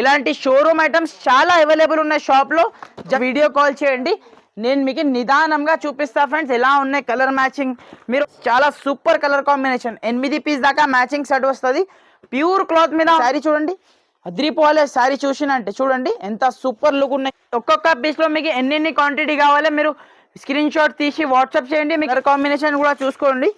ఇలాంటి showroom items చాలా available ఉన్నాయి షాప్లో వీడియో కాల్ చేయండి. నేను మీకు నిదానంగా చూపిస్తా ఫ్రెండ్స్ ఎలా ఉన్నాయి కలర్ మ్యాచింగ్ మీరు చాలా సూపర్ కలర్ కాంబినేషన్ ఎనిమిది పీస్ దాకా మ్యాచింగ్ సెట్ వస్తుంది. ప్యూర్ క్లాత్ మీద శారీ చూడండి. అద్రిపోవాలి శారీ చూసినంటే చూడండి. ఎంత సూపర్ లుక్ ఉన్నాయి. ఒక్కొక్క పీస్లో మీకు ఎన్నెన్ని క్వాంటిటీ కావాలో మీరు స్క్రీన్ షాట్ తీసి వాట్సాప్ చేయండి. మీ కలర్ కాంబినేషన్ కూడా చూసుకోండి.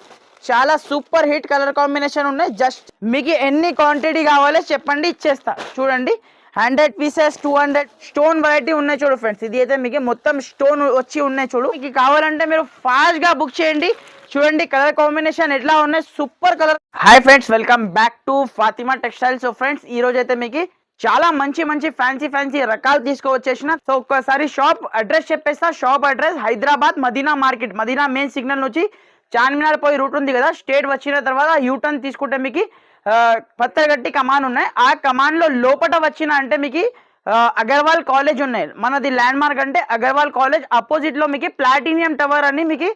చాలా సూపర్ హిట్ కలర్ కాంబినేషన్ ఉన్నాయి. జస్ట్ మీకు ఎన్ని క్వాంటిటీ కావాలో చెప్పండి ఇచ్చేస్తా. చూడండి. Hundred pieces two hundred stone variety ఉన్నాయి చూడు ఫ్రెండ్స్. ఇది అయితే మీకు మొత్తం స్టోన్ వచ్చి ఉన్నాయి చూడు. మీకు కావాలంటే మీరు ఫాస్ట్గా బుక్ చేయండి. చూడండి కలర్ కాంబినేషన్ ఎట్లా ఉన్నాయి. Super colour. Hi friends welcome back to Fatima textiles friends ఈ రోజు అయితే మీకు చాలా మంచి మంచి ఫ్యాన్సీ ఫ్యాన్సీ రకాలు తీసుకువచ్చేసిన. సో ఒక్కసారి షాప్ అడ్రస్ చెప్పేస్తా. Shop address Hyderabad Madina market. Madina main signal నుంచి చార్మినార్ పోయి రూట్ ఉంది కదా స్టేట్ వచ్చిన తర్వాత యూటర్న్ తీసుకుంటే మీకు ఆ, పత్తరగట్టి కమాన్ ఉన్నాయి. ఆ కమాన్లో లోపట వచ్చిన అంటే మీకు అగర్వాల్ కాలేజ్ ఉన్నాయి. మనది ల్యాండ్ మార్క్ అంటే అగర్వాల్ కాలేజ్. అపోజిట్లో మీకు ప్లాటినియం టవర్ అని మీకు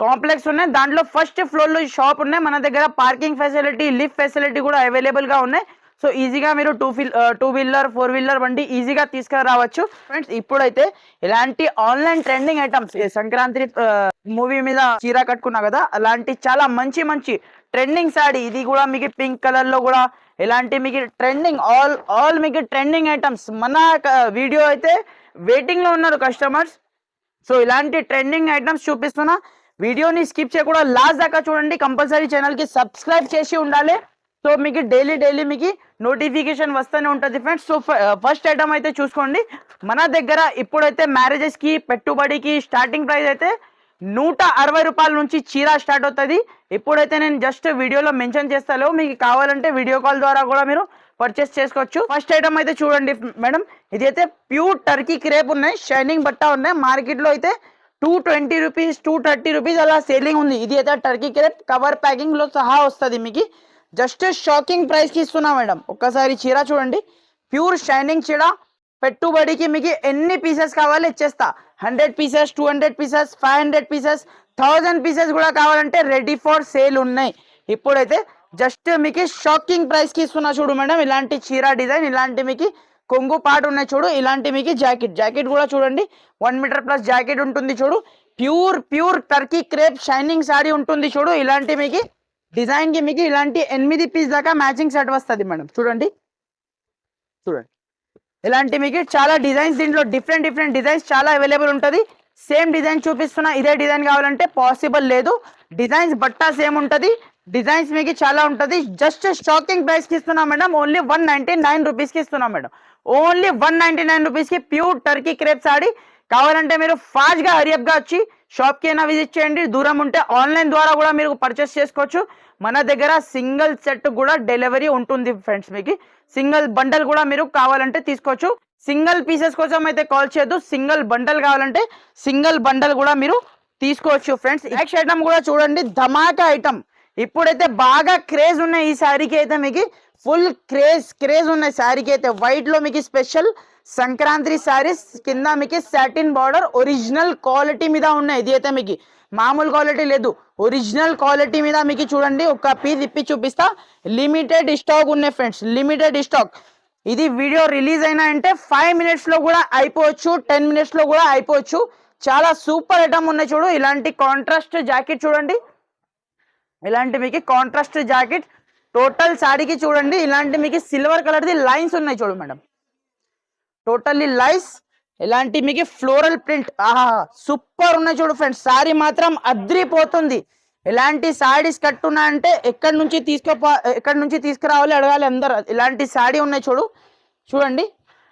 కాంప్లెక్స్ ఉన్నాయి. దాంట్లో ఫస్ట్ ఫ్లోర్లో షాప్ ఉన్నాయి. మన దగ్గర పార్కింగ్ ఫెసిలిటీ లిఫ్ట్ ఫెసిలిటీ కూడా అవైలబుల్గా ఉన్నాయి. సో ఈజీగా మీరు two feel two wheeler four wheeler బండి ఈజీగా తీసుకురావచ్చు. ఫ్రెండ్స్ ఇప్పుడైతే ఇలాంటి online trending items Sankranti movie మీద చీర కట్టుకున్నా కదా అలాంటి చాలా మంచి మంచి ట్రెండింగ్ శాడీ ఇది కూడా మీకు పింక్ కలర్లో కూడా ఇలాంటి మీకు ట్రెండింగ్ ఆల్ ఆల్ మీకు ట్రెండింగ్ ఐటమ్స్. మన వీడియో అయితే వెయిటింగ్లో ఉన్నారు కస్టమర్స్. సో ఇలాంటి ట్రెండింగ్ ఐటమ్స్ చూపిస్తున్నా. వీడియోని స్కిప్ చేయకుండా లాస్ట్ దాకా చూడండి. కంపల్సరీ ఛానల్కి సబ్స్క్రైబ్ చేసి ఉండాలి. సో మీకు డైలీ డైలీ మీకు నోటిఫికేషన్ వస్తూనే ఉంటుంది ఫ్రెండ్స్ సో ఫస్ట్ ఐటమ్ అయితే చూసుకోండి. మన దగ్గర ఇప్పుడైతే మ్యారేజెస్కి పెట్టుబడికి స్టార్టింగ్ ప్రైస్ అయితే నూట అరవై రూపాయల నుంచి చీర స్టార్ట్ అవుతుంది. ఇప్పుడైతే నేను జస్ట్ వీడియోలో మెన్షన్ చేస్తాను మీకు కావాలంటే వీడియో కాల్ ద్వారా కూడా మీరు పర్చేస్ చేసుకోవచ్చు. ఫస్ట్ ఐటమ్ అయితే చూడండి మేడం ఇది అయితే ప్యూర్ టర్కీ క్రేప్ ఉన్నాయి. షైనింగ్ బట్ట ఉన్నాయి. మార్కెట్లో అయితే two twenty rupees two thirty rupees అలా సేలింగ్ ఉంది. ఇది అయితే టర్కీ క్రేప్ కవర్ ప్యాకింగ్లో సహా వస్తుంది మీకు. జస్ట్ షాకింగ్ ప్రైస్కి ఇస్తున్నా మేడం. ఒక్కసారి చీర చూడండి. ప్యూర్ షైనింగ్ చీర. పెట్టుబడికి మీకు ఎన్ని పీసెస్ కావాలి ఇచ్చేస్తా. Hundred pieces two hundred pieces five hundred pieces thousand pieces కూడా కావాలంటే రెడీ ఫర్ సేల్ ఉన్నాయి. ఇప్పుడైతే జస్ట్ మీకు షాకింగ్ ప్రైస్కి ఇస్తున్నా చూడు మేడం. ఇలాంటి చీర డిజైన్ ఇలాంటి మీకు కొంగు పాటు ఉన్నాయి చూడు ఇలాంటి మీకు జాకెట్. జాకెట్ కూడా చూడండి. వన్ మీటర్ ప్లస్ జాకెట్ ఉంటుంది చూడు. Pure pure Turkey crepe shining sari ఉంటుంది చూడు ఇలాంటి మీకు డిజైన్కి మీకు ఇలాంటి ఎనిమిది పీస్ దాకా మ్యాచింగ్ సెట్ వస్తుంది మేడం. చూడండి. చూడండి. ఇలాంటి మీకు చాలా డిజైన్స్ దీంట్లో డిఫరెంట్ డిఫరెంట్ డిజైన్స్ చాలా అవైలబుల్ ఉంటుంది. సేమ్ డిజైన్ చూపిస్తున్నా ఇదే డిజైన్ కావాలంటే పాసిబుల్ లేదు. డిజైన్స్ బట్టా సేమ్ ఉంటుంది. డిజైన్స్ మీకు చాలా ఉంటుంది. జస్ట్ షాకింగ్ ప్రైస్కి ఇస్తున్నా madam. Only one ninety nine రూపీస్కి ఇస్తున్నాం madam. Only one ninety nine రూపీస్కి ప్యూర్ టర్కీ క్రేప్ సాడీ కావాలంటే మీరు ఫాస్ట్గా హరియప్గా వచ్చి షాప్కి అయినా విజిట్ చేయండి. దూరం ఉంటే ఆన్లైన్ ద్వారా కూడా మీరు పర్చేస్ చేసుకోవచ్చు. మన దగ్గర సింగిల్ సెట్ కూడా డెలివరీ ఉంటుంది ఫ్రెండ్స్ మీకు. సింగిల్ బండల్ కూడా మీరు కావాలంటే తీసుకోవచ్చు. సింగిల్ పీసెస్ కోసం అయితే కాల్ చేయొద్దు. సింగిల్ బండల్ కావాలంటే సింగిల్ బండల్ కూడా మీరు తీసుకోవచ్చు ఫ్రెండ్స్. నెక్స్ట్ ఐటమ్ కూడా చూడండి. ధమాకా ఐటమ్. ఇప్పుడైతే బాగా క్రేజ్ ఉన్నాయి ఈ శారీకి అయితే మీకు ఫుల్ క్రేజ్ క్రేజ్ ఉన్నాయి శారీకి అయితే వైట్లో మీకు స్పెషల్ సంక్రాంతి శారీస్ కింద మీకు సాటిన్ బార్డర్ ఒరిజినల్ క్వాలిటీ మీద ఉన్నాయి. ఇది అయితే మీకు మామూలు క్వాలిటీ లేదు. ఒరిజినల్ క్వాలిటీ మీద మీకు చూడండి. ఒక పీస్ ఇప్పి చూపిస్తా. లిమిటెడ్ స్టాక్ ఉన్నాయి ఫ్రెండ్స్ లిమిటెడ్ స్టాక్ ఇది వీడియో రిలీజ్ అయినా అంటే ఫైవ్ మినిట్స్లో కూడా అయిపోవచ్చు. టెన్ మినిట్స్లో కూడా అయిపోవచ్చు. చాలా సూపర్ ఐటమ్ ఉన్నాయి చూడు. ఇలాంటి కాంట్రాస్ట్ జాకెట్ చూడండి. ఇలాంటి మీకు కాంట్రాస్ట్ జాకెట్ టోటల్ శారీకి చూడండి. ఇలాంటి మీకు సిల్వర్ కలర్ది లైన్స్ ఉన్నాయి చూడు మేడం. టోటల్లీ లైస్ ఇలాంటి మీకు ఫ్లోరల్ ప్రింట్ ఆహా సూపర్ ఉన్నాయి చూడు ఫ్రెండ్స్ శారీ మాత్రం అద్రిపోతుంది. ఇలాంటి శారీస్ కట్టున్నా అంటే ఎక్కడి నుంచి తీసుకోపో ఎక్కడి నుంచి తీసుకురావాలి అడగాలి అందరు. ఇలాంటి శారీ ఉన్నాయి చూడు. చూడండి.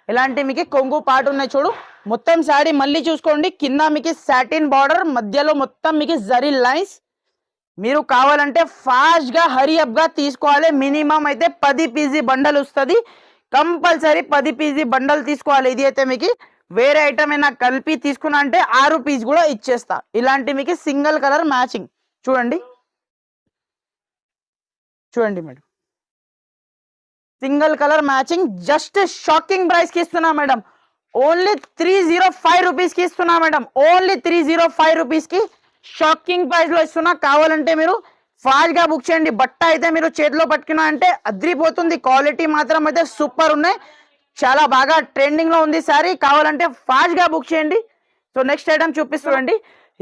ఇలాంటి మీకు కొంగు పాటు ఉన్నాయి చూడు. మొత్తం శారీ మళ్ళీ చూసుకోండి. కింద మీకు సాటిన్ బార్డర్ మధ్యలో మొత్తం మీకు జరీ లైన్స్ మీరు కావాలంటే ఫాస్ట్గా హరియప్గా తీసుకోవాలి. మినిమం అయితే పది పీజీ బండలు వస్తుంది. కంపల్సరీ పది పీజీ బండల్ తీసుకోవాలి. ఇది అయితే మీకు వేరే ఐటమ్ అయినా కలిపి తీసుకున్నా అంటే ఆరు పీస్ కూడా ఇచ్చేస్తా. ఇలాంటి మీకు సింగిల్ కలర్ మ్యాచింగ్. చూడండి. చూడండి madam. Single colour matching. Just shocking ప్రైస్కి ఇస్తున్నా madam. Only three zero five రూపీస్కి ఇస్తున్నా madam. Only three zero five రూపీస్కి షాకింగ్ ప్రైస్లో ఇస్తున్నా. కావాలంటే మీరు ఫాస్ట్గా బుక్ చేయండి. బట్ట అయితే మీరు చేతిలో పట్టుకున్నా అంటే అద్రిపోతుంది. క్వాలిటీ మాత్రం అయితే సూపర్ ఉన్నాయి. చాలా బాగా ట్రెండింగ్లో ఉంది సారీ. కావాలంటే ఫాస్ట్గా బుక్ చేయండి. సో నెక్స్ట్ ఐటమ్ చూపిస్తుండీ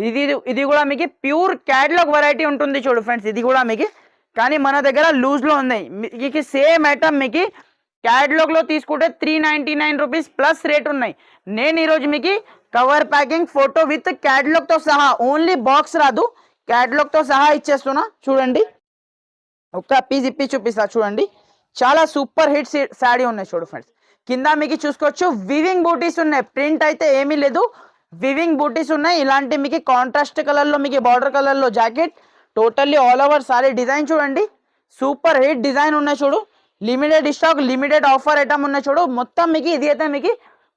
ఇది ఇది కూడా మీకు ప్యూర్ క్యాటలాగ్ వెరైటీ ఉంటుంది చూడు ఫ్రెండ్స్. ఇది కూడా మీకు. కానీ మన దగ్గర లూజ్లో ఉన్నాయి. మీకు సేమ్ ఐటమ్ మీకు క్యాటలాగ్లో తీసుకుంటే three ninety nine rupees plus rate ఉన్నాయి. నేను ఈరోజు మీకు కవర్ ప్యాకింగ్ ఫోటో విత్ క్యాటలాగ్తో సహా ఓన్లీ బాక్స్ రాదు. క్యాటలాగ్తో సహా ఇచ్చేస్తున్నా. చూడండి. ఒక్క పీస్ ఇప్పి చూపిస్తా చూడండి. చాలా సూపర్ హిట్ శాడీ ఉన్నాయి చూడు ఫ్రెండ్స్. కింద మీకు చూసుకోవచ్చు. వివింగ్ బూటీస్ ఉన్నాయి. ప్రింట్ అయితే ఏమీ లేదు. వివింగ్ బూటీస్ ఉన్నాయి. ఇలాంటి మీకు కాంట్రాస్ట్ కలర్లో మీకు బార్డర్ కలర్లో jacket totally all over sari design చూడండి. సూపర్ హిట్ డిజైన్ ఉన్నాయి చూడు. Limited stock limited offer item ఉన్నాయి చూడు. మొత్తం మీకు ఇది అయితే మీకు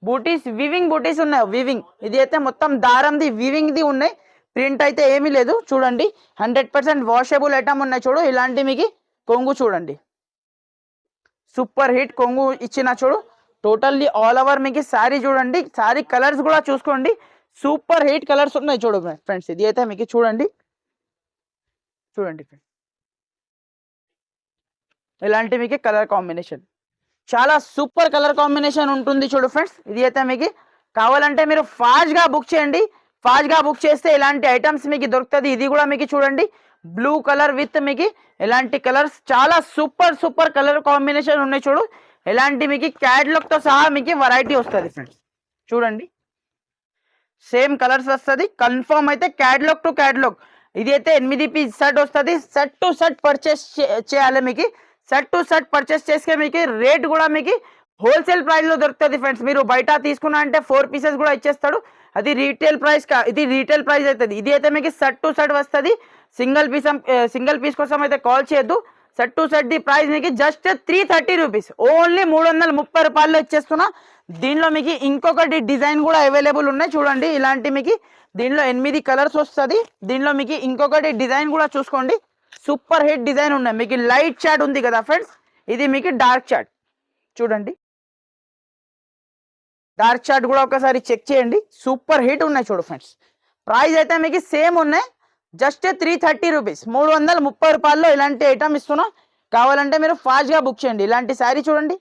బూటీస్ వివింగ్ బూటీస్ ఉన్నాయి. వివింగ్ ఇది అయితే మొత్తం దారంది వివింగ్ది ఉన్నాయి. ప్రింట్ అయితే ఏమీ లేదు. చూడండి. హండ్రెడ్ పర్సెంట్ వాషబుల్ ఐటమ్ ఉన్నాయి చూడు. ఇలాంటి మీకు కొంగు చూడండి. సూపర్ హిట్ కొంగు ఇచ్చిన చూడు. టోటల్లీ ఆల్ ఓవర్ మీకు శారీ చూడండి. శారీ కలర్స్ కూడా చూసుకోండి. సూపర్ హిట్ కలర్స్ ఉన్నాయి చూడు ఫ్రెండ్స్ ఇది అయితే మీకు చూడండి. చూడండి ఫ్రెండ్స్ ఇలాంటి మీకు కలర్ కాంబినేషన్ చాలా సూపర్ కలర్ కాంబినేషన్ ఉంటుంది చూడు ఫ్రెండ్స్ ఇది అయితే మీకు కావాలంటే మీరు ఫాస్ట్గా బుక్ చేయండి. ఫాస్ట్గా బుక్ చేస్తే ఇలాంటి ఐటమ్స్ మీకు దొరుకుతుంది. ఇది కూడా మీకు చూడండి. బ్లూ కలర్ విత్ మీకు ఇలాంటి కలర్స్ చాలా సూపర్ సూపర్ కలర్ కాంబినేషన్ ఉన్నాయి చూడు. ఇలాంటి మీకు క్యాట్లాగ్తో సహా మీకు వెరైటీ వస్తుంది ఫ్రెండ్స్. చూడండి. సేమ్ కలర్స్ వస్తుంది. కన్ఫర్మ్ అయితే క్యాట్లాగ్ టు క్యాట్లాగ్. ఇది అయితే ఎనిమిది పీస్ సెట్ వస్తుంది. సెట్ టు సెట్ పర్చేస్ చేయాలి మీకు. సెట్ టు సెట్ పర్చేస్ చేస్తే మీకు రేట్ కూడా మీకు హోల్సేల్ ప్రైస్లో దొరుకుతుంది ఫ్రెండ్స్. మీరు బయట తీసుకున్నా అంటే ఫోర్ పీసెస్ కూడా ఇచ్చేస్తాడు. అది రీటైల్ ప్రైస్ ఇది రీటైల్ ప్రైస్ అవుతుంది ఇది అయితే మీకు సెట్ టు సెట్ వస్తుంది. సింగిల్ పీస్ సింగిల్ పీస్ కోసం అయితే కాల్ చేయొద్దు. Set to set the price మీకు just three thirty rupees only మూడు వందల ముప్పై రూపాయలు ఇచ్చేస్తున్నా. దీనిలో మీకు ఇంకొకటి డిజైన్ కూడా అవైలబుల్ ఉన్నాయి. చూడండి ఇలాంటి మీకు దీనిలో ఎనిమిది కలర్స్ వస్తుంది. దీనిలో మీకు ఇంకొకటి డిజైన్ కూడా చూసుకోండి. సూపర్ హిట్ డిజైన్ ఉన్నాయి. మీకు లైట్ చాట్ ఉంది కదా ఫ్రెండ్స్ ఇది మీకు డార్క్ చాట్ చూడండి. డార్క్ చార్ట్ కూడా ఒకసారి చెక్ చేయండి. సూపర్ హిట్ ఉన్నాయి చూడు ఫ్రెండ్స్ ప్రైస్ అయితే మీకు సేమ్ ఉన్నాయి. జస్ట్ త్రీ థర్టీ రూపీస్ మూడు వందల ముప్పై రూపాయల్లో ఇలాంటి ఐటమ్ ఇస్తున్నాం. కావాలంటే మీరు ఫాస్ట్గా బుక్ చేయండి. ఇలాంటి శారీ చూడండి.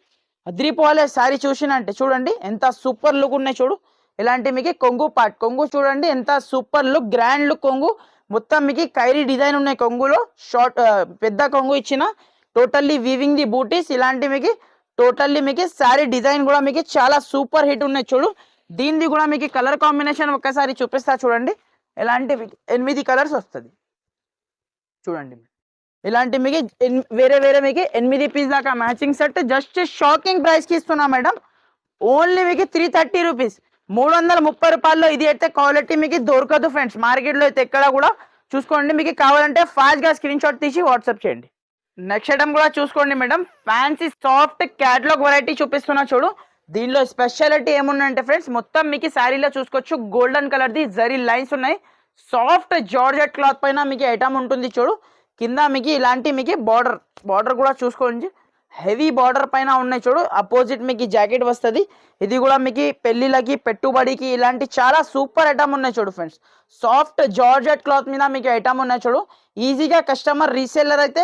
అద్రిపోలే శారీ చూసినంటే చూడండి. ఎంత సూపర్ లుక్ ఉన్నాయి చూడు. ఇలాంటి మీకు కొంగు పార్ట్ కొంగు చూడండి. ఎంత సూపర్ లుక్ గ్రాండ్ లుక్ కొంగు. మొత్తం మీకు కైరీ డిజైన్ ఉన్నాయి కొంగులో. షార్ట్ పెద్ద కొంగు ఇచ్చిన. టోటల్లీ వీవింగ్ ది బూటీస్ ఇలాంటి మీకు టోటల్లీ మీకు శారీ డిజైన్ కూడా మీకు చాలా సూపర్ హిట్ ఉన్నాయి చూడు. దీనిది కూడా మీకు కలర్ కాంబినేషన్ ఒక్కసారి చూపిస్తా చూడండి. ఎలాంటి ఎనిమిది కలర్స్ వస్తుంది. చూడండి. ఇలాంటి మీకు వేరే వేరే మీకు ఎనిమిది పీస్ దాకా మ్యాచింగ్ సెట్ జస్ట్ షాకింగ్ ప్రైస్కి ఇస్తున్నా మేడం. ఓన్లీ మీకు త్రీ థర్టీ రూపీస్ మూడు వందల ముప్పై రూపాయల్లో ఇది అయితే క్వాలిటీ మీకు దొరకదు ఫ్రెండ్స్ మార్కెట్లో అయితే ఎక్కడ కూడా చూసుకోండి. మీకు కావాలంటే ఫాస్ట్గా స్క్రీన్ షాట్ తీసి వాట్సాప్ చేయండి. నెక్స్ట్ ఐటమ్ కూడా చూసుకోండి madam. Fancy soft catalogue variety చూపిస్తున్నా చూడు. దీనిలో స్పెషాలిటీ ఏమున్నాయంటే ఫ్రెండ్స్ మొత్తం మీకు శారీలో చూసుకోవచ్చు. గోల్డెన్ కలర్ ది జరీ లైన్స్ ఉన్నాయి. సాఫ్ట్ జార్జెట్ క్లాత్ పైన మీకు ఐటమ్ ఉంటుంది చూడు. కింద మీకు ఇలాంటి మీకు బార్డర్ బార్డర్ కూడా చూసుకోండి. హెవీ బార్డర్ పైన ఉన్నాయి చూడు. అపోజిట్ మీకు జాకెట్ వస్తుంది. ఇది కూడా మీకు పెళ్ళిళ్ళకి పెట్టుబడికి ఇలాంటి చాలా సూపర్ ఐటమ్ ఉన్నాయి చూడు ఫ్రెండ్స్ సాఫ్ట్ జార్జెట్ క్లాత్ మీద మీకు ఐటమ్ ఉన్నాయి చూడు. ఈజీగా కస్టమర్ రీసేలర్ అయితే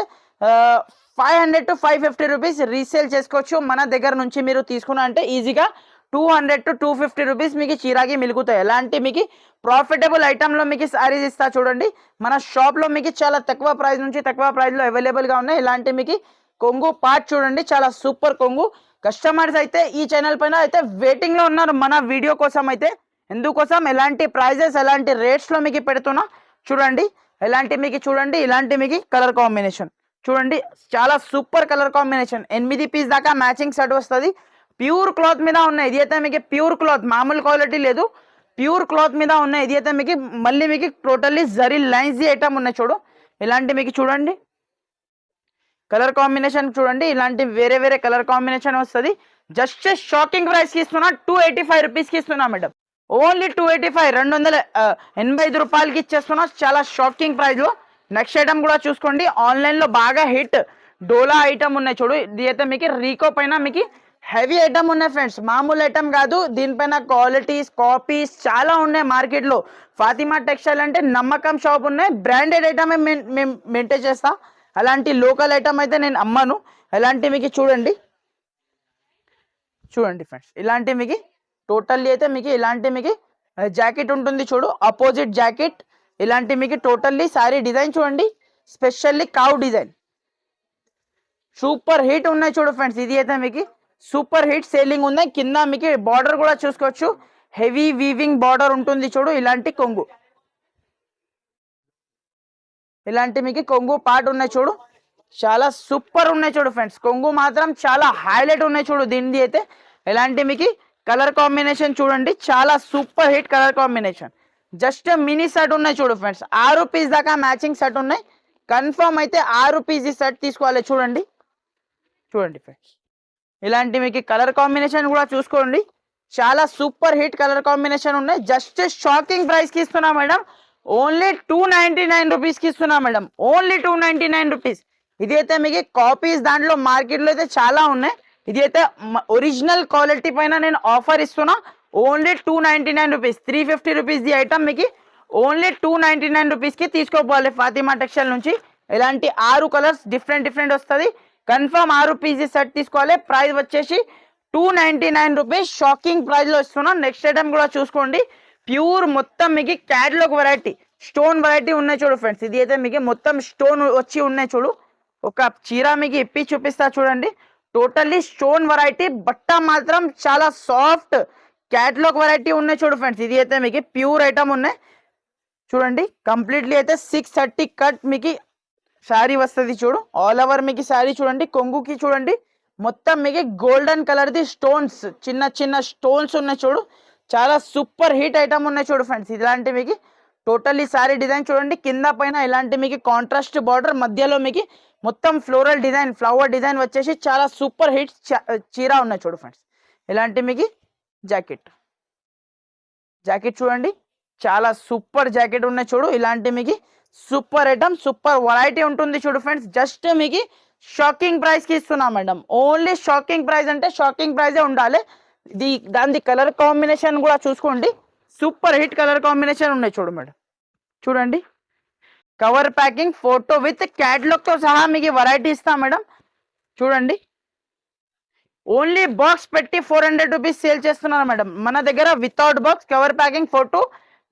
five hundred to five fifty rupees resale చేసుకోవచ్చు. మన దగ్గర నుంచి మీరు తీసుకున్నా అంటే ఈజీగా two hundred to two fifty rupees మీకు చీరాకి మిలుగుతాయి. ఎలాంటి మీకు ప్రాఫిటబుల్ ఐటెంలో మీకు సారీస్ ఇస్తా చూడండి. మన షాప్లో మీకు చాలా తక్కువ ప్రైస్ నుంచి తక్కువ ప్రైస్లో అవైలబుల్గా ఉన్నాయి. ఇలాంటి మీకు కొంగు పార్ట్ చూడండి. చాలా సూపర్ కొంగు. కస్టమర్స్ అయితే ఈ ఛానల్ పైన అయితే వెయిటింగ్లో ఉన్నారు. మన వీడియో కోసం అయితే ఎందుకోసం? ఎలాంటి ప్రైజెస్ ఎలాంటి రేట్స్లో మీకు పెడుతున్నా చూడండి. ఎలాంటి మీకు చూడండి. ఇలాంటి మీకు కలర్ కాంబినేషన్ చూడండి చాలా సూపర్ కలర్ కాంబినేషన్. ఎనిమిది పీస్ దాకా మ్యాచింగ్ సెట్ వస్తుంది. ప్యూర్ క్లాత్ మీద ఉన్నాయి ఇది అయితే మీకు ప్యూర్ క్లాత్ మామూలు క్వాలిటీ లేదు. ప్యూర్ క్లాత్ మీద ఉన్నాయి ఇది అయితే మీకు మళ్ళీ మీకు టోటల్లీ జరీ లైన్స్ ఐటమ్ ఉన్నాయి చూడు. ఇలాంటి మీకు చూడండి. కలర్ కాంబినేషన్ చూడండి ఇలాంటి వేరే వేరే కలర్ కాంబినేషన్ వస్తుంది. జస్ట్ షాకింగ్ ప్రైస్కి ఇస్తున్నా టూ ఎయిటీ ఫైవ్ రూపీస్కి ఇస్తున్నా madam. Only two eighty five రెండు వందల ఎనభై ఐదు రూపాయలకి ఇచ్చేస్తున్నా చాలా షాకింగ్ ప్రైస్లో. నెక్స్ట్ ఐటమ్ కూడా చూసుకోండి. ఆన్లైన్లో బాగా హిట్ డోలా ఐటమ్ ఉన్నాయి చూడు. ఇది అయితే మీకు రీకో పైన మీకు హెవీ ఐటమ్ ఉన్నాయి ఫ్రెండ్స్ మామూలు ఐటమ్ కాదు. దీనిపైన క్వాలిటీస్ కాపీస్ చాలా ఉన్నాయి మార్కెట్లో ఫాతిమా టెక్స్టైల్ అంటే నమ్మకం షాప్ ఉన్నాయి. బ్రాండెడ్ ఐటమ్ మేము మెయింటైన్ చేస్తా. అలాంటి లోకల్ ఐటమ్ అయితే నేను అమ్మను. అలాంటి మీకు చూడండి. చూడండి ఫ్రెండ్స్ ఇలాంటి మీకు టోటల్లీ అయితే మీకు ఇలాంటి మీకు జాకెట్ ఉంటుంది చూడు. అపోజిట్ జాకెట్ ఇలాంటి మీకు టోటల్లీ సారీ డిజైన్ చూడండి. స్పెషల్లీ కావ్ డిజైన్ సూపర్ హిట్ ఉన్నాయి చూడు ఫ్రెండ్స్ ఇది అయితే మీకు సూపర్ హిట్ సేలింగ్ ఉన్నాయి. కింద మీకు బార్డర్ కూడా చూసుకోవచ్చు. హెవీ వీవింగ్ బార్డర్ ఉంటుంది చూడు ఇలాంటి కొంగు. ఇలాంటి మీకు కొంగు పార్ట్ ఉన్నాయి చూడు. చాలా సూపర్ ఉన్నాయి చూడు ఫ్రెండ్స్ కొంగు మాత్రం చాలా హైలైట్ ఉన్నాయి చూడు దీనిది అయితే. ఇలాంటి మీకు కలర్ కాంబినేషన్ చూడండి చాలా super hit colour combination just mini set ఉన్నాయి చూడు ఫ్రెండ్స్. ఆరు పీస్ దాకా మ్యాచింగ్ సెట్ ఉన్నాయి. కన్ఫర్మ్ అయితే ఆరు పీస్ ఈ సెట్ తీసుకోవాలి. చూడండి. చూడండి ఫ్రెండ్స్. ఇలాంటి మీకు కలర్ కాంబినేషన్ కూడా చూసుకోండి. చాలా సూపర్ హిట్ కలర్ కాంబినేషన్ ఉన్నాయి. జస్ట్ షాకింగ్ ప్రైస్కి ఇస్తున్నా madam. Only two ninety nine రూపీస్కి ఇస్తున్నా madam. Only two ninety nine rupees. ఇది అయితే మీకు కాపీస్ దాంట్లో మార్కెట్లో అయితే చాలా ఉన్నాయి. ఇది అయితే ఒరిజినల్ క్వాలిటీ పైన నేను ఆఫర్ ఇస్తున్నా. Only two ninety nine rupees three fifty rupees the item మీకు ఓన్లీ టూ నైంటీ నైన్ రూపీస్కి తీసుకోపోవాలి ఫాతిమా టెక్స్టైల్ నుంచి. ఇలాంటి ఆరు కలర్స్ డిఫరెంట్ డిఫరెంట్ వస్తుంది. కన్ఫర్మ్ ఆరు పీసెస్ సెట్ తీసుకోవాలి. ప్రైస్ వచ్చేసి two ninety nine rupees shocking ప్రైస్లో ఇస్తున్నాం. నెక్స్ట్ ఐటమ్ కూడా చూసుకోండి. ప్యూర్ మొత్తం మీకు క్యాట్లాగ్ వెరైటీ స్టోన్ వెరైటీ ఉన్నాయి చూడు ఫ్రెండ్స్. ఇది అయితే మీకు మొత్తం స్టోన్ వచ్చి ఉన్నాయి చూడు. ఒక చీర మీకు ఇప్పి చూపిస్తా చూడండి. టోటల్లీ స్టోన్ వెరైటీ బట్ట మాత్రం చాలా సాఫ్ట్ క్యాట్లాగ్ వెరైటీ ఉన్నాయి చూడు ఫ్రెండ్స్ ఇది అయితే మీకు ప్యూర్ ఐటమ్ ఉన్నాయి. చూడండి కంప్లీట్లీ అయితే సిక్స్ థర్టీ కట్ మీకు శారీ వస్తుంది చూడు. ఆల్ ఓవర్ మీకు శారీ చూడండి కొంగుకి చూడండి. మొత్తం మీకు గోల్డెన్ కలర్ది స్టోన్స్ చిన్న చిన్న స్టోన్స్ ఉన్నాయి చూడు. చాలా సూపర్ హీట్ ఐటమ్ ఉన్నాయి చూడు ఫ్రెండ్స్ ఇలాంటి మీకు టోటల్లీ శారీ డిజైన్ చూడండి. కింద పైన ఇలాంటి మీకు కాంట్రాస్ట్ బార్డర్ మధ్యలో మీకు మొత్తం ఫ్లోరల్ డిజైన్ ఫ్లవర్ డిజైన్ వచ్చేసి చాలా సూపర్ హిట్ చీర ఉన్నాయి చూడు ఫ్రెండ్స్ ఇలాంటి మీకు జాకెట్. జాకెట్ చూడండి. చాలా సూపర్ జాకెట్ ఉన్నాయి చూడు. ఇలాంటి మీకు సూపర్ ఐటమ్ సూపర్ వెరైటీ ఉంటుంది చూడు ఫ్రెండ్స్. జస్ట్ మీకు షాకింగ్ ప్రైస్కి ఇస్తున్నాం ఇస్తున్నా మేడం. ఓన్లీ షాకింగ్ ప్రైస్ అంటే షాకింగ్ ప్రైజే ఉండాలి. ఇది దాని కలర్ కాంబినేషన్ కూడా చూసుకోండి. సూపర్ హిట్ కలర్ కాంబినేషన్ ఉన్నాయి చూడు మేడం. చూడండి. కవర్ ప్యాకింగ్ ఫోటో విత్ క్యాట్లాగ్తో సహా మీకు వెరైటీ ఇస్తాం మేడం. చూడండి. ఓన్లీ బాక్స్ పెట్టి ఫోర్ హండ్రెడ్ రూపీస్ సేల్ చేస్తున్నారు మేడం. మన దగ్గర without box cover packing photo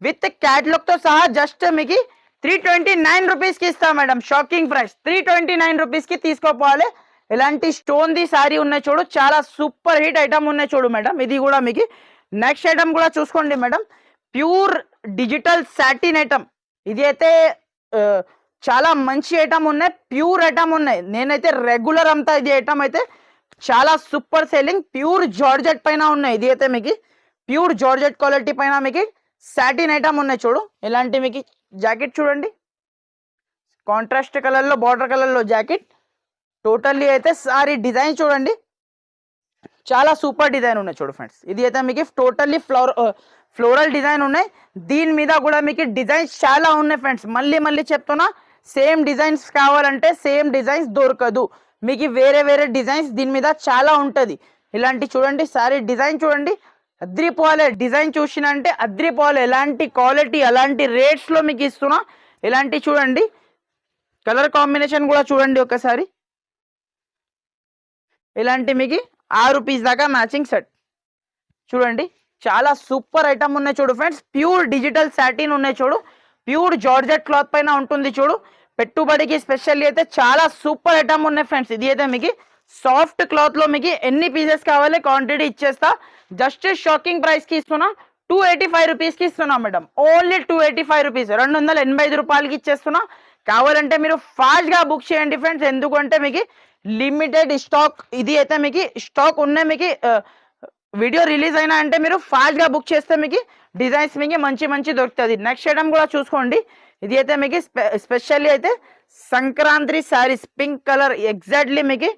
with క్యాటలాగ్తో సహా జస్ట్ మీకు త్రీ ట్వంటీ నైన్ రూపీస్కి ఇస్తా madam shocking price. Three twenty nine రూపీస్కి తీసుకోపోవాలి. ఇలాంటి స్టోన్ ది సారీ ఉన్నాయి చూడు చాలా సూపర్ హిట్ ఐటమ్ ఉన్నాయి చూడు మేడం. ఇది కూడా మీకు నెక్స్ట్ ఐటమ్ కూడా చూసుకోండి madam. Pure digital satin item. ఇది అయితే చాలా మంచి ఐటమ్ ఉన్నాయి ప్యూర్ ఐటమ్ ఉన్నాయి. నేనైతే రెగ్యులర్ అంతా ఇది ఐటమ్ అయితే చాలా సూపర్ సెల్లింగ్. ప్యూర్ జార్జెట్ పైన ఉన్నాయి. ఇది అయితే మీకు ప్యూర్ జార్జెట్ క్వాలిటీ పైన మీకు సాటిన్ ఐటమ్ ఉన్నాయి చూడు. ఇలాంటి మీకు జాకెట్ చూడండి. కాంట్రాస్ట్ కలర్లో బార్డర్ కలర్లో జాకెట్. టోటల్లీ అయితే సారీ డిజైన్ చూడండి. చాలా సూపర్ డిజైన్ ఉన్నాయి చూడు ఫ్రెండ్స్. ఇది అయితే మీకు టోటల్లీ ఫ్లవర్ ఫ్లోరల్ డిజైన్ ఉన్నాయి. దీని మీద కూడా మీకు డిజైన్స్ చాలా ఉన్నాయి ఫ్రెండ్స్. మళ్ళీ మళ్ళీ చెప్తున్నా సేమ్ డిజైన్స్ కావాలంటే సేమ్ డిజైన్స్ దొరకదు. మీకు వేరే వేరే డిజైన్స్ దీని మీద చాలా ఉంటుంది. ఇలాంటి చూడండి సారీ డిజైన్ చూడండి. అద్రిపోలే డిజైన్ చూసినంటే అద్రిపోలే. ఎలాంటి క్వాలిటీ అలాంటి రేట్స్లో మీకు ఇస్తున్నా ఇలాంటి చూడండి. కలర్ కాంబినేషన్ కూడా చూడండి ఒకసారి. ఇలాంటి మీకు ఆరు పీస్ దాకా మ్యాచింగ్ సెట్ చూడండి చాలా సూపర్ ఐటమ్ ఉన్నాయి చూడు ఫ్రెండ్స్. ప్యూర్ డిజిటల్ సాటిన్ ఉన్నాయి చూడు. ప్యూర్ జార్జెట్ క్లాత్ పైన ఉంటుంది చూడు. పెట్టుబడికి స్పెషల్ అయితే చాలా సూపర్ ఐటమ్ ఉన్నాయి ఫ్రెండ్స్ ఇది అయితే మీకు సాఫ్ట్ క్లాత్లో మీకు ఎన్ని పీసెస్ కావాలి క్వాంటిటీ ఇచ్చేస్తా. జస్ట్ షాకింగ్ ప్రైస్కి ఇస్తున్నా. టూ ఎయిటీ ఫైవ్ రూపీస్కి ఇస్తున్నా madam only two eighty five rupees రెండు వందల ఎనభై ఐదు రూపాయలకి ఇచ్చేస్తున్నా. కావాలంటే మీరు ఫాస్ట్గా బుక్ చేయండి ఫ్రెండ్స్ ఎందుకంటే మీకు లిమిటెడ్ స్టాక్ ఇది అయితే మీకు స్టాక్ ఉన్నాయి మీకు వీడియో రిలీజ్ అయినా అంటే మీరు ఫాస్ట్గా బుక్ చేస్తే మీకు డిజైన్స్ మీకు మంచి మంచి దొరుకుతుంది నెక్స్ట్ ఐటమ్ కూడా చూసుకోండి. ఇది అయితే మీకు స్పెషల్లీ అయితే Sankranti saris pink colour exactly మీకు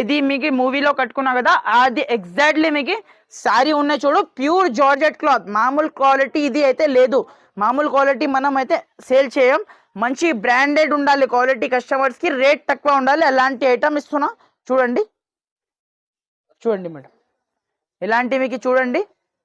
ఇది మీకు మూవీలో కట్టుకున్నా కదా అది ఎగ్జాక్ట్లీ మీకు శారీ ఉన్నాయి చూడు. ప్యూర్ జార్జెట్ క్లాత్ మామూలు క్వాలిటీ ఇది అయితే లేదు. మామూలు క్వాలిటీ మనం అయితే సేల్ చేయం. మంచి బ్రాండెడ్ ఉండాలి క్వాలిటీ కస్టమర్స్కి రేట్ తక్కువ ఉండాలి. అలాంటి ఐటమ్ ఇస్తున్నా చూడండి. చూడండి మేడం. ఇలాంటి మీకు చూడండి.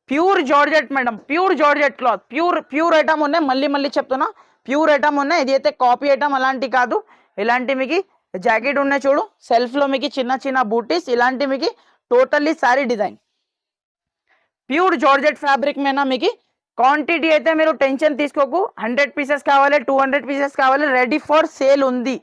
Pure georgette madam. Pure georgette cloth pure pure item ఉన్నాయి. మళ్ళీ మళ్ళీ చెప్తున్నా. ప్యూర్ ఐటమ్ ఉన్నాయి. ఇది అయితే కాపీ ఐటమ్ అలాంటి కాదు. ఇలాంటి మీకు జాకెట్ ఉన్నాయి చూడు. సెల్ఫ్లో మీకు చిన్న చిన్న బూటీస్ ఇలాంటి మీకు totally sari design pure georgette fabric మీద మీకు క్వాంటిటీ అయితే మీరు టెన్షన్ తీసుకోకు. హండ్రెడ్ పీసెస్ కావాలి టూ హండ్రెడ్ పీసెస్ కావాలి. రెడీ ఫర్ సేల్ ఉంది.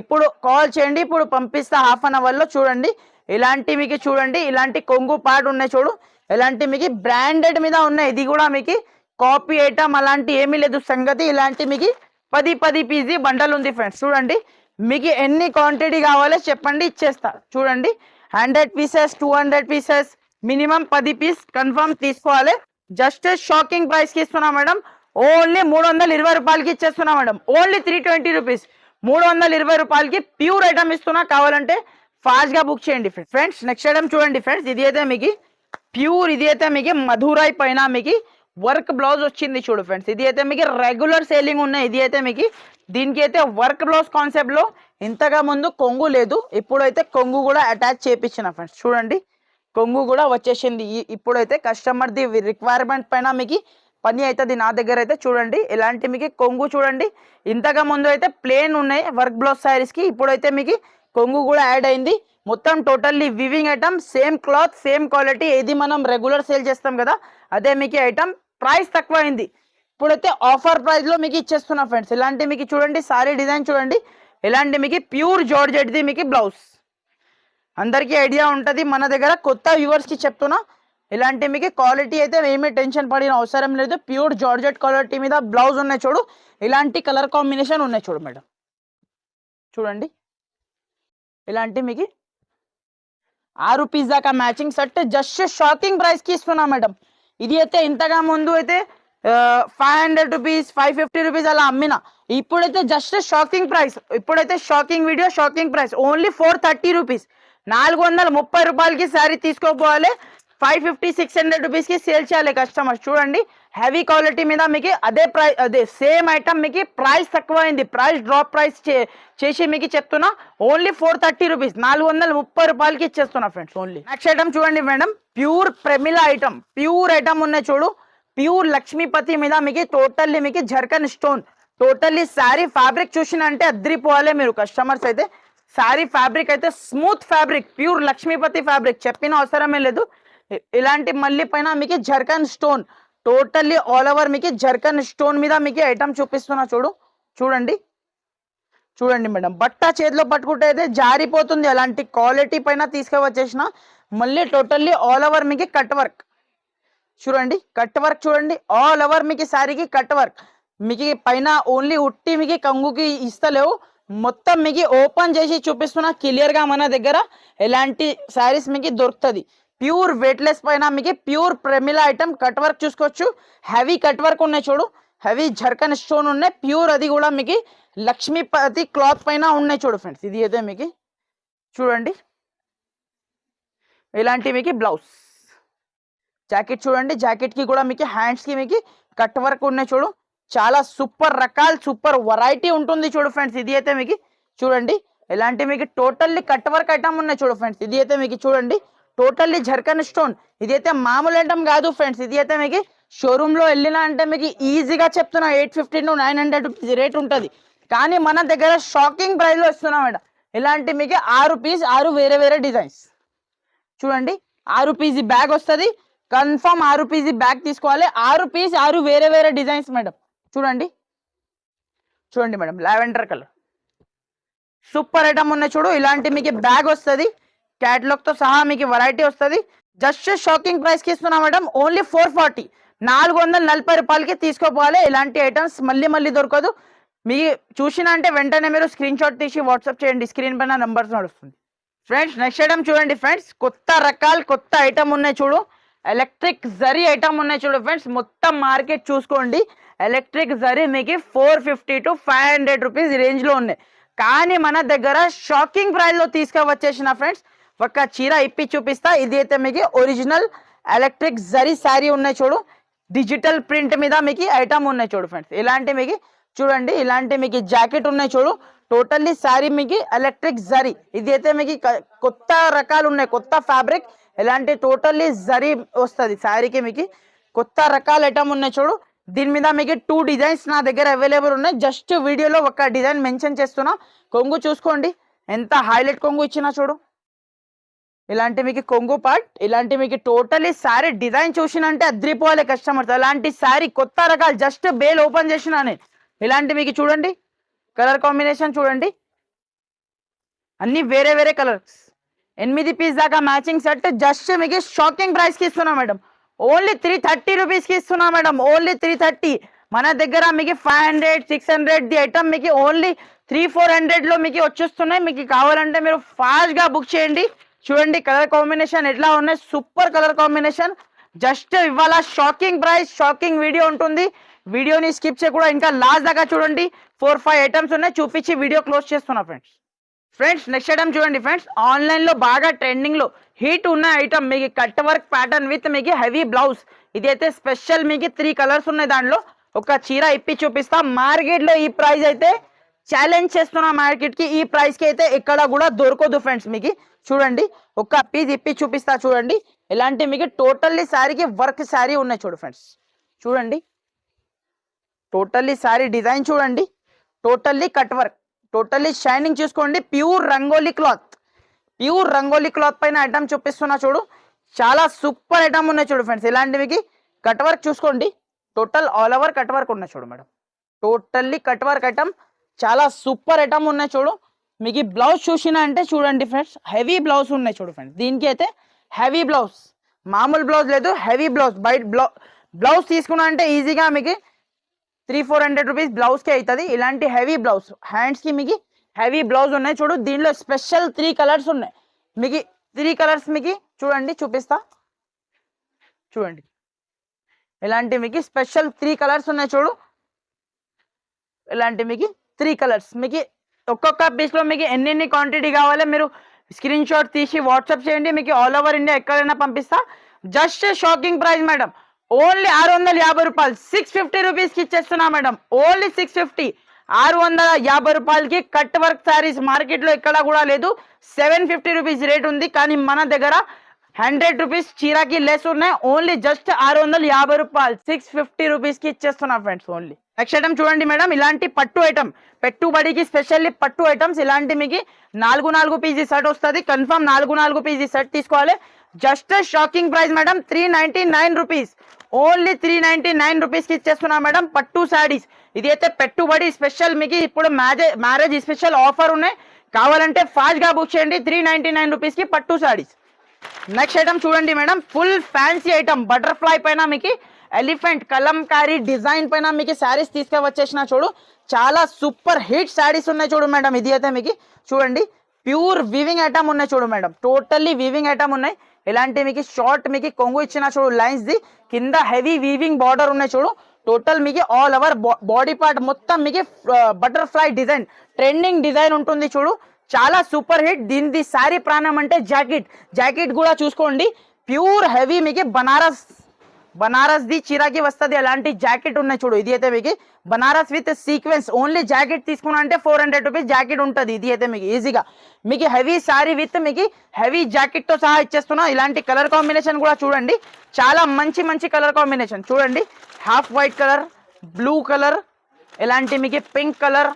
ఇప్పుడు కాల్ చేయండి. ఇప్పుడు పంపిస్తా హాఫ్ అన్ అవర్లో చూడండి. ఇలాంటి మీకు చూడండి. ఇలాంటి కొంగు పార్ట్ ఉన్నాయి చూడు. ఇలాంటి మీకు బ్రాండెడ్ మీద ఉన్నాయి. ఇది కూడా మీకు కాపీ ఐటమ్ అలాంటి ఏమీ లేదు. సంగతి ఇలాంటి మీకు పది పది పీజీ బండల్ ఉంది ఫ్రెండ్స్ చూడండి. మీకు ఎన్ని క్వాంటిటీ కావాలో చెప్పండి ఇచ్చేస్తా. చూడండి. Hundred pieces two hundred pieces minimum పది పీస్ కన్ఫర్మ్ తీసుకోవాలి. జస్ట్ షాకింగ్ ప్రైస్కి ఇస్తున్నా మేడం ఓన్లీ మూడు వందల ఇరవై రూపాయలకి ఇచ్చేస్తున్నా madam only three twenty rupees మూడు వందల ఇరవై రూపాయలకి ప్యూర్ ఐటమ్ ఇస్తున్నా. కావాలంటే ఫాస్ట్గా బుక్ చేయండి ఫ్రెండ్స్ నెక్స్ట్ ఐటమ్ చూడండి ఫ్రెండ్స్ ఇది అయితే మీకు ప్యూర్ ఇది అయితే మీకు మధురై పైన మీకు వర్క్ బ్లౌజ్ వచ్చింది చూడు ఫ్రెండ్స్ ఇది అయితే మీకు రెగ్యులర్ సేలింగ్ ఉన్నాయి. ఇది అయితే మీకు దీనికి అయితే వర్క్ బ్లౌజ్ కాన్సెప్ట్లో ఇంతగా ముందు కొంగు లేదు. ఇప్పుడైతే కొంగు కూడా అటాచ్ చేపించిన ఫ్రెండ్స్ చూడండి. కొంగు కూడా వచ్చేసింది. ఇప్పుడైతే కస్టమర్ ది రిక్వైర్మెంట్ పైన మీకు పని అవుతుంది నా దగ్గర అయితే చూడండి. ఇలాంటి మీకు కొంగు చూడండి. ఇంతగా ముందు అయితే ప్లేన్ ఉన్నాయి వర్క్ బ్లౌజ్ శారీస్కి ఇప్పుడైతే మీకు కొంగు కూడా యాడ్ అయింది. మొత్తం totally weaving item same cloth same quality ఏది మనం రెగ్యులర్ సేల్ చేస్తాం కదా అదే మీకు ఐటమ్ ప్రైస్ తక్కువ అయింది ఇప్పుడైతే ఆఫర్ ప్రైస్లో మీకు ఇచ్చేస్తున్నా ఫ్రెండ్స్. ఇలాంటి మీకు చూడండి సారీ డిజైన్ చూడండి. ఇలాంటి మీకు ప్యూర్ జార్జెట్ది మీకు బ్లౌజ్. అందరికీ ఐడియా ఉంటుంది మన దగ్గర కొత్త వ్యూవర్స్కి చెప్తున్నా. ఇలాంటి మీకు క్వాలిటీ అయితే ఏమీ టెన్షన్ పడిన అవసరం లేదు. ప్యూర్ జార్జెట్ క్వాలిటీ మీద బ్లౌజ్ ఉన్నాయి చూడు. ఇలాంటి కలర్ కాంబినేషన్ ఉన్నాయి చూడు మేడం. చూడండి. ఇలాంటి మీకు ఆరు పీస్ దాకా మ్యాచింగ్ సెట్ జస్ట్ షాకింగ్ ప్రైస్కి ఇస్తున్నా మేడం. ఇది అయితే ఇంతగా ముందు అయితే five hundred rupees five fifty rupees అలా అమ్మిన. ఇప్పుడైతే జస్ట్ షాకింగ్ ప్రైస్ ఇప్పుడైతే shocking video shocking price only four thirty rupees నాలుగు వందల ముప్పై రూపాయలకి శారీ తీసుకోపోవాలి. ఫైవ్ ఫిఫ్టీ సిక్స్ హండ్రెడ్ రూపీస్కి సేల్ చేయాలి కస్టమర్స్ చూడండి హెవీ క్వాలిటీ మీద మీకు అదే ప్రైస్ అదే సేమ్ ఐటమ్ మీకు ప్రైస్ తక్కువ అయింది ప్రైస్ డ్రాప్ ప్రైస్ చేసి మీకు చెప్తున్నా. ఓన్లీ ఫోర్ థర్టీ రూపీస్ నాలుగు వందల ముప్పై రూపాయలకి ఇచ్చేస్తున్నా ఫ్రెండ్స్ ఓన్లీ నెక్స్ట్ ఐటమ్ చూడండి madam pure Pramila item pure item ఉన్నాయి చూడు. ప్యూర్ లక్ష్మీపతి మీద మీకు టోటల్లీ మీకు zircon stone totally sari fabric చూసినంటే అద్రిపోవాలి మీరు కస్టమర్స్ అయితే. శారీ ఫ్యాబ్రిక్ అయితే smooth fabric pure Lakshmipati fabric చెప్పిన అవసరమే లేదు. ఇలాంటి మళ్ళీ పైన మీకు zircon stone totally all over మీకు జర్కన్ స్టోన్ మీద మీకు ఐటమ్ చూపిస్తున్నా చూడు. చూడండి. చూడండి మేడం బట్ట చేతిలో పట్టుకుంటే అయితే జారిపోతుంది అలాంటి క్వాలిటీ పైన తీసుకువచ్చేసిన మళ్ళీ టోటల్లీ ఆల్ ఓవర్ మీకు కట్ వర్క్ చూడండి కట్ వర్క్ చూడండి ఆల్ ఓవర్ మీకు శారీకి కట్ వర్క్ మీకు పైన ఓన్లీ ఉట్టి మీకు కంగుకి ఇస్తలేవు మొత్తం మీకు ఓపెన్ చేసి చూపిస్తున్నా క్లియర్గా మన దగ్గర ఎలాంటి శారీస్ మీకు దొరుకుతుంది. ప్యూర్ వెయిట్లెస్ పైన మీకు pure Premila item cut work చూసుకోవచ్చు. హెవీ కట్ వర్క్ ఉన్నాయి చూడు హెవీ జర్కన్ స్టోన్ ఉన్నాయి ప్యూర్ అది కూడా మీకు లక్ష్మీపతి క్లాత్ పైన ఉన్నాయి చూడు ఫ్రెండ్స్. ఇది అయితే మీకు. చూడండి. ఇలాంటి మీకు బ్లౌజ్. జాకెట్ చూడండి. జాకెట్కి కూడా మీకు హ్యాండ్స్కి మీకు కట్ వర్క్ ఉన్నాయి చూడు. చాలా సూపర్ రకాల సూపర్ వెరైటీ ఉంటుంది చూడు ఫ్రెండ్స్. ఇది అయితే మీకు చూడండి. ఇలాంటి మీకు టోటల్లీ కట్ వర్క్ ఐటమ్ ఉన్నాయి చూడు ఫ్రెండ్స్. ఇది అయితే మీకు చూడండి. Totally zircon stone. ఇది అయితే మామూలు ఐటమ్ కాదు ఫ్రెండ్స్. ఇది అయితే మీకు షోరూంలో వెళ్ళినా అంటే మీకు ఈజీగా చెప్తున్నా. Eight fifty to nine hundred rupees rate ఉంటుంది. కానీ మన దగ్గర షాకింగ్ ప్రైస్లో ఇస్తున్నాం మేడం. ఇలాంటి మీకు ఆరు పీస్ ఆరు వేరే వేరే డిజైన్స్ చూడండి ఆరు పీజీ బ్యాగ్ వస్తుంది. కన్ఫర్మ్ ఆరు పీజీ బ్యాగ్ తీసుకోవాలి. ఆరు పీస్ ఆరు వేరే వేరే డిజైన్స్ మేడం. చూడండి. చూడండి madam lavender colour super item ఉన్నాయి చూడు. ఇలాంటి మీకు బ్యాగ్ వస్తుంది. క్యాటలాగ్తో సహా మీకు వెరైటీ వస్తుంది. జస్ట్ షాకింగ్ ప్రైస్కి ఇస్తున్నాం ఇస్తున్నా మేడం. ఓన్లీ ఫోర్ ఫార్టీ నాలుగు వందల నలభై రూపాయలకి తీసుకోపోవాలి. ఇలాంటి ఐటమ్స్ మళ్ళీ మళ్ళీ దొరకదు. మీ చూసిన అంటే వెంటనే మీరు స్క్రీన్ షాట్ తీసి వాట్సాప్ చేయండి. స్క్రీన్ పైన నంబర్స్ నడుస్తుంది. ఫ్రెండ్స్ నెక్స్ట్ ఐటమ్ చూడండి ఫ్రెండ్స్ కొత్త రకాలు కొత్త ఐటమ్ ఉన్నాయి చూడు. ఎలక్ట్రిక్ జరీ ఐటమ్ ఉన్నాయి చూడు ఫ్రెండ్స్ మొత్తం మార్కెట్ చూసుకోండి. ఎలక్ట్రిక్ జరీ మీకు four fifty to five hundred rupees రేంజ్లో ఉన్నాయి. కానీ మన దగ్గర షాకింగ్ ప్రైస్లో తీసుకువచ్చేసిన ఫ్రెండ్స్ ఒక చీర ఇప్పి చూపిస్తా. ఇది అయితే మీకు ఒరిజినల్ ఎలక్ట్రిక్ జరీ శారీ ఉన్నాయి చూడు. డిజిటల్ ప్రింట్ మీద మీకు ఐటమ్ ఉన్నాయి చూడు ఫ్రెండ్స్ ఇలాంటి మీకు చూడండి ఇలాంటి మీకు జాకెట్ ఉన్నాయి చూడు. టోటల్లీ శారీ మీకు ఎలక్ట్రిక్ జరీ ఇది అయితే మీకు కొత్త రకాలు ఉన్నాయి కొత్త ఫ్యాబ్రిక్ ఇలాంటి టోటల్లీ జరీ వస్తుంది శారీకి మీకు. కొత్త రకాల ఐటమ్ ఉన్నాయి చూడు. దీని మీద మీకు టూ డిజైన్స్ నా దగ్గర అవైలబుల్ ఉన్నాయి. జస్ట్ వీడియోలో ఒక డిజైన్ మెన్షన్ చేస్తున్నా. కొంగు చూసుకోండి. ఎంత హైలైట్ కొంగు ఇచ్చినా చూడు. ఇలాంటి మీకు కొంగు పార్ట్ ఇలాంటి మీకు టోటలీ శారీ డిజైన్ చూసినంటే అద్రిపోవాలి కస్టమర్స్ అలాంటి శారీ కొత్త రకాలు జస్ట్ బేల్ ఓపెన్ చేసినా నేను. ఇలాంటి మీకు చూడండి. కలర్ కాంబినేషన్ చూడండి. అన్ని వేరే వేరే కలర్స్ ఎనిమిది పీస్ దాకా మ్యాచింగ్ సెట్ జస్ట్ మీకు షాకింగ్ ప్రైస్కి ఇస్తున్నాం మేడం. ఓన్లీ త్రీ థర్టీ రూపీస్కి ఇస్తున్నాం మేడం. ఓన్లీ త్రీ థర్టీ మన దగ్గర మీకు five hundred six hundred the item మీకు ఓన్లీ త్రీ ఫోర్ హండ్రెడ్లో మీకు వచ్చేస్తున్నాయి. మీకు కావాలంటే మీరు ఫాస్ట్గా బుక్ చేయండి. చూడండి కలర్ కాంబినేషన్ ఎట్లా ఉన్నాయి. సూపర్ కలర్ కాంబినేషన్ జస్ట్ ఇవాళ షాకింగ్ ప్రైస్ షాకింగ్ వీడియో ఉంటుంది. వీడియోని స్కిప్ చేయకుండా ఇంకా లాస్ట్ దాకా చూడండి. ఫోర్ ఫైవ్ ఐటమ్స్ ఉన్నాయి. చూపించి వీడియో క్లోజ్ చేస్తున్నా ఫ్రెండ్స్ ఫ్రెండ్స్ నెక్స్ట్ ఐటమ్ చూడండి ఫ్రెండ్స్ ఆన్లైన్లో బాగా ట్రెండింగ్లో హీట్ ఉన్న ఐటమ్ మీకు కట్ వర్క్ ప్యాటర్న్ విత్ మీకు హెవీ బ్లౌజ్ ఇది అయితే స్పెషల్ మీకు త్రీ కలర్స్ ఉన్నాయి దాంట్లో. ఒక చీర ఇప్పి చూపిస్తా. మార్కెట్లో ఈ ప్రైస్ అయితే ఛాలెంజ్ చేస్తున్నా మార్కెట్కి. ఈ ప్రైస్కి అయితే ఎక్కడ కూడా దొరకదు ఫ్రెండ్స్ మీకు చూడండి. ఒక పీస్ ఇప్పి చూపిస్తా చూడండి. ఇలాంటి మీకు టోటల్లీ శారీకి వర్క్ శారీ ఉన్నాయి చూడు ఫ్రెండ్స్ చూడండి. టోటల్లీ శారీ డిజైన్ చూడండి. Totally cut work. Totally shining చూసుకోండి. Pure Rangoli cloth. Pure Rangoli cloth పైన ఐటమ్ చూపిస్తున్నా చూడు. చాలా సూపర్ ఐటమ్ ఉన్నాయి చూడు ఫ్రెండ్స్. ఇలాంటివి కట్ వర్క్ చూసుకోండి. Total all over cut work ఉన్నాయి చూడు madam. Totally cut work item. చాలా సూపర్ ఐటమ్ ఉన్నాయి చూడు. మీకు ఈ బ్లౌజ్ చూసినా అంటే చూడండి ఫ్రెండ్స్. హెవీ బ్లౌజ్ ఉన్నాయి చూడు ఫ్రెండ్స్. దీనికి అయితే హెవీ బ్లౌజ్. మామూలు బ్లౌజ్ లేదు. Heavy blouse. బయట బ్లౌ బ్లౌజ్ తీసుకున్నా అంటే ఈజీగా మీకు త్రీ ఫోర్ హండ్రెడ్ రూపీస్ బ్లౌజ్కి అవుతుంది ఇలాంటి హెవీ బ్లౌజ్ హ్యాండ్స్కి మీకు హెవీ బ్లౌజ్ ఉన్నాయి. చూడు దీనిలో స్పెషల్ త్రీ కలర్స్ ఉన్నాయి. మీకు త్రీ కలర్స్ మీకు చూడండి చూపిస్తా. చూడండి. ఇలాంటి మీకు స్పెషల్ త్రీ కలర్స్ ఉన్నాయి చూడు. ఇలాంటి మీకు త్రీ కలర్స్. మీకు ఒక్కొక్క పీస్లో మీకు ఎన్ని క్వాంటిటీ కావాలో మీరు స్క్రీన్ షాట్ తీసి వాట్సాప్ చేయండి. మీకు ఆల్ ఓవర్ ఇండియా ఎక్కడైనా పంపిస్తా. Just shocking price madam. Only ఆరు వందల యాభై రూపాయలు. సిక్స్ ఫిఫ్టీ రూపీస్కి ఇచ్చేస్తున్నా మేడం. ఓన్లీ సిక్స్ ఫిఫ్టీ ఆరు వందల యాభై రూపాయలకి కట్ వర్క్ శారీస్ మార్కెట్లో ఎక్కడా కూడా లేదు. సెవెన్ ఫిఫ్టీ రూపీస్ రేట్ ఉంది. కానీ మన దగ్గర హండ్రెడ్ రూపీస్ చీరాకి లెస్ ఉన్నాయి. ఓన్లీ జస్ట్ ఆరు వందల యాభై రూపాయలు. సిక్స్ ఫిఫ్టీ రూపీస్కి ఇచ్చేస్తున్నా ఫ్రెండ్స్ ఓన్లీ. నెక్స్ట్ ఐటమ్ చూడండి మేడం. ఇలాంటి పట్టు ఐటమ్ పెట్టుబడికి స్పెషల్లీ పట్టు ఐటమ్స్ ఇలాంటి మీకు నాలుగు నాలుగు పీజీ సెట్ వస్తుంది. కన్ఫర్మ్ నాలుగు నాలుగు పీజీ సెట్ తీసుకోవాలి. Just shocking price madam. Three ninety nine rupees only three ninety nine రూపీస్కి ఇచ్చేస్తున్నా మేడం. పట్టు శారీస్. ఇది అయితే పెట్టుబడి స్పెషల్. మీకు ఇప్పుడు మ్యారేజ్ మ్యారేజ్ స్పెషల్ ఆఫర్ ఉన్నాయి. కావాలంటే ఫాస్ట్గా బుక్ చేయండి. త్రీ నైన్టీ నైన్ రూపీస్కి పట్టు శారీస్. నెక్స్ట్ ఐటమ్ చూడండి madam. Full fancy item. Butterfly పైన మీకు ఎలిఫెంట్ కలంకారీ డిజైన్ పైన మీకు శారీస్ తీసుకువచ్చేసిన చూడు. చాలా సూపర్ హిట్ శారీస్ ఉన్నాయి చూడు మేడం. ఇది అయితే మీకు చూడండి. ప్యూర్ వీవింగ్ ఐటమ్ ఉన్నాయి చూడు మేడం. టోటల్లీ వీవింగ్ ఐటమ్ ఉన్నాయి. ఇలాంటి మీకు షార్ట్ మీకు కొంగు ఇచ్చిన చూడు లైన్స్ ది కింద హెవీ వీవింగ్ బార్డర్ ఉన్నాయి చూడు. టోటల్ మీకు ఆల్ ఓవర్ బాడీ పార్ట్ మొత్తం మీకు బటర్ఫ్లై డిజైన్ ట్రెండింగ్ డిజైన్ ఉంటుంది చూడు. చాలా సూపర్ హిట్ దీనిది శారీ ప్రాణం అంటే జాకెట్ జాకెట్ కూడా చూసుకోండి. ప్యూర్ హెవీ మీకు బనారస్ బనారస్ ది చిరాకి వస్తుంది. అలాంటి జాకెట్ ఉన్నాయి చూడు. ఇది అయితే మీకు Banaras with sequence. Only jacket తీసుకున్నా అంటే ఫోర్ హండ్రెడ్ రూపీస్ జాకెట్ ఉంటుంది. ఇది అయితే మీకు ఈజీగా మీకు హెవీ శారీ విత్ మీకు హెవీ జాకెట్తో సహా ఇచ్చేస్తున్నా. ఇలాంటి కలర్ కాంబినేషన్ కూడా చూడండి. చాలా మంచి మంచి కలర్ కాంబినేషన్ చూడండి. Half white colour blue colour ఇలాంటి మీకు పింక్ కలర్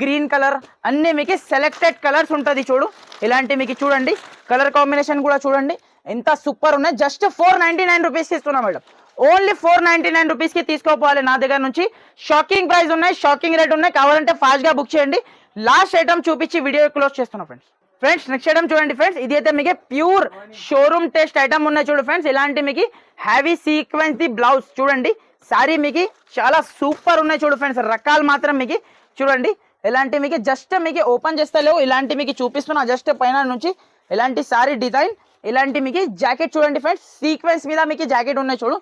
గ్రీన్ కలర్ అన్ని మీకు సెలెక్టెడ్ కలర్స్ ఉంటుంది చూడు. ఇలాంటి మీకు చూడండి. కలర్ కాంబినేషన్ కూడా చూడండి. ఎంత సూపర్ ఉన్నాయి. జస్ట్ ఫోర్ నైన్టీ నైన్ రూపీస్కి ఇస్తున్నా madam. Only four ninety nine రూపీస్కి తీసుకోపోవాలి నా దగ్గర నుంచి. షాకింగ్ ప్రైస్ ఉన్నాయి షాకింగ్ రేట్ ఉన్నాయి. కావాలంటే ఫాస్ట్గా బుక్ చేయండి. లాస్ట్ ఐటమ్ చూపించి వీడియో క్లోజ్ చేస్తున్నా ఫ్రెండ్స్ ఫ్రెండ్స్ నెక్స్ట్ ఐటమ్ చూడండి ఫ్రెండ్స్ ఇది అయితే మీకు ప్యూర్ షోరూమ్ టెస్ట్ ఐటమ్ ఉన్నాయి చూడు ఫ్రెండ్స్ ఇలాంటి మీకు హ్యావీ సీక్వెన్స్ ది బ్లౌజ్ చూడండి. సారీ మీకు చాలా సూపర్ ఉన్నాయి చూడు ఫ్రెండ్స్ రకాలు మాత్రం మీకు చూడండి. ఇలాంటి మీకు జస్ట్ మీకు ఓపెన్ చేస్తలేవు. ఇలాంటి మీకు చూపిస్తున్నా. జస్ట్ పైన నుంచి ఇలాంటి శారీ డిజైన్ ఇలాంటి మీకు జాకెట్ చూడండి ఫ్రెండ్స్ సీక్వెన్స్ మీద మీకు జాకెట్ ఉన్నాయి చూడు.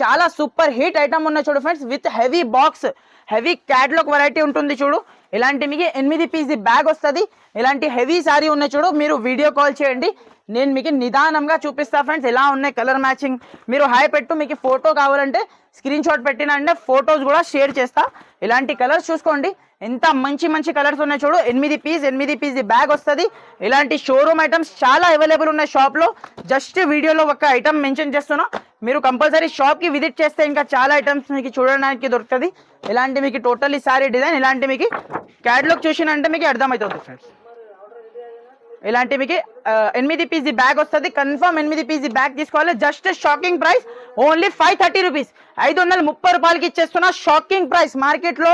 చాలా సూపర్ హిట్ ఐటమ్ ఉన్నాయి చూడు friends with heavy box heavy catalogue variety ఉంటుంది చూడు. ఇలాంటి మీకు ఎనిమిది పీస్ బ్యాగ్ వస్తుంది. ఇలాంటి హెవీ సారీ ఉన్నాయి చూడు. మీరు వీడియో కాల్ చేయండి. నేను మీకు నిదానంగా చూపిస్తా ఫ్రెండ్స్ ఎలా ఉన్నాయి కలర్ మ్యాచింగ్ మీరు హాయ్ పెట్టు మీకు ఫోటో కావాలంటే స్క్రీన్ షాట్ పెట్టిన అంటే ఫొటోస్ కూడా షేర్ చేస్తా. ఇలాంటి కలర్స్ చూసుకోండి. ఎంత మంచి మంచి కలర్స్ ఉన్నాయి చూడు. ఎనిమిది పీస్ ఎనిమిది పీస్ బ్యాగ్ వస్తుంది. ఇలాంటి షోరూమ్ ఐటమ్స్ చాలా అవైలబుల్ ఉన్నాయి షాప్లో జస్ట్ వీడియోలో ఒక ఐటమ్ మెన్షన్ చేస్తున్నా. మీరు కంపల్సరీ షాప్కి విజిట్ చేస్తే ఇంకా చాలా ఐటమ్స్ మీకు చూడడానికి దొరుకుతుంది. ఇలాంటి మీకు టోటల్ ఈ సారీ డిజైన్ ఇలాంటి మీకు క్యాటలాగ్ చూసినంటే మీకు అర్థమవుతుంది ఫ్రెండ్స్ ఇలాంటి మీకు ఎనిమిది పీస్ బ్యాగ్ వస్తుంది. కన్ఫర్మ్ ఎనిమిది పీస్ బ్యాగ్ తీసుకోవాలి. Just shocking price only five thirty rupees ఐదు వందల ముప్పై రూపాయలకి ఇచ్చేస్తున్న షాకింగ్ ప్రైస్ మార్కెట్లో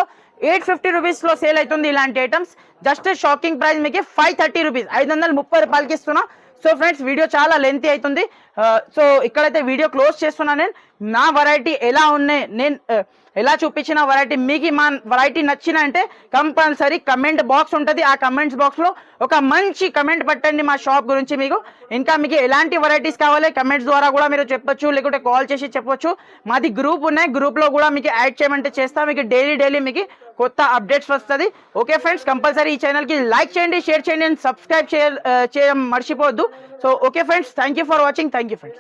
ఎయిట్ ఫిఫ్టీ రూపీస్లో సేల్ అవుతుంది ఇలాంటి ఐటమ్స్ జస్ట్ షాకింగ్ ప్రైస్ మీకు ఫైవ్ థర్టీ రూపీస్ ఐదు వందల ముప్పై రూపాయలకి ఇస్తున్నా. సో ఫ్రెండ్స్ వీడియో చాలా లెంతీ అవుతుంది. Uh, సో ఇక్కడైతే వీడియో క్లోజ్ చేస్తున్నా నేను. నా వెరైటీ ఎలా ఉన్నాయి? నేను uh, ఎలా చూపించిన వెరైటీ మీకు మా వెరైటీ నచ్చిన అంటే కంపల్సరీ కమెంట్ బాక్స్ ఉంటుంది. ఆ కమెంట్స్ బాక్స్లో ఒక మంచి కమెంట్ పెట్టండి మా షాప్ గురించి మీకు. ఇంకా మీకు ఎలాంటి వెరైటీస్ కావాలి? కమెంట్స్ ద్వారా కూడా మీరు చెప్పొచ్చు లేకుంటే కాల్ చేసి చెప్పొచ్చు. మాది గ్రూప్ ఉన్నాయి. గ్రూప్లో కూడా మీకు యాడ్ చేయమంటే చేస్తా. మీకు డైలీ డైలీ మీకు కొత్త అప్డేట్స్ వస్తుంది. ఓకే ఫ్రెండ్స్ కంపల్సరీ ఈ ఛానల్కి లైక్ చేయండి షేర్ చేయండి అండ్ సబ్స్క్రైబ్ చేయ చేయడం మర్చిపోవద్దు. So okay friends thank you for watching thank you friends